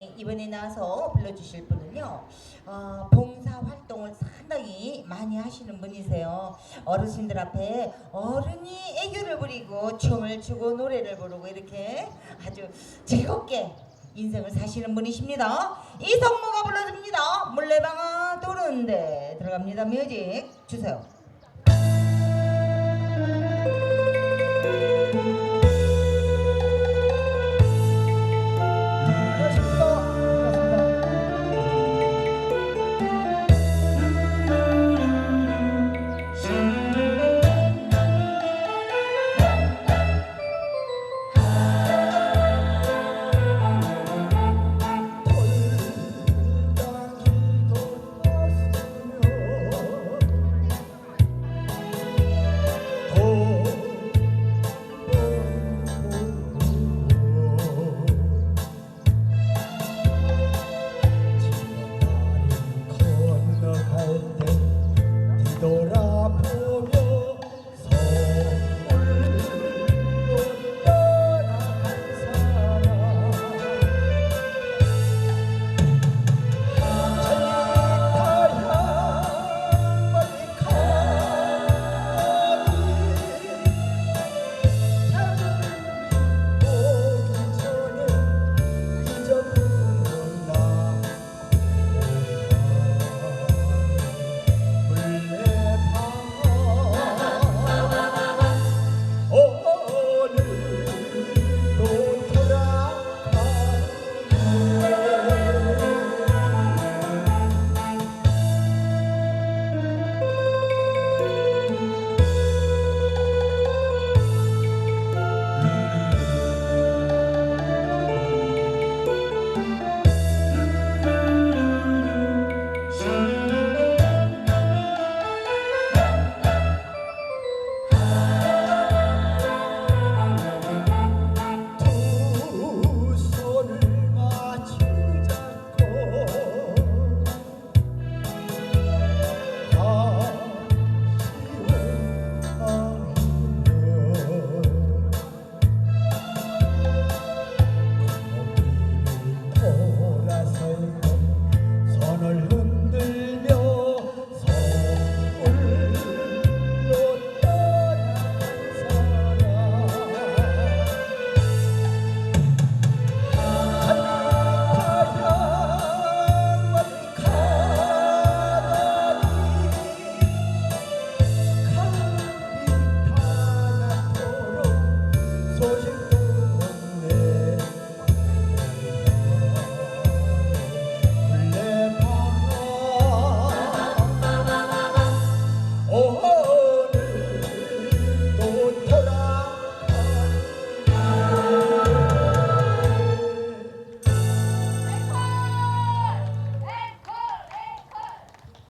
이번에 나와서 불러주실 분은요, 어, 봉사 활동을 상당히 많이 하시는 분이세요. 어르신들 앞에 어른이 애교를 부리고 춤을 추고 노래를 부르고 이렇게 아주 즐겁게 인생을 사시는 분이십니다. 이성모가 불러줍니다. 물레방아 도는데 들어갑니다. 뮤직 주세요.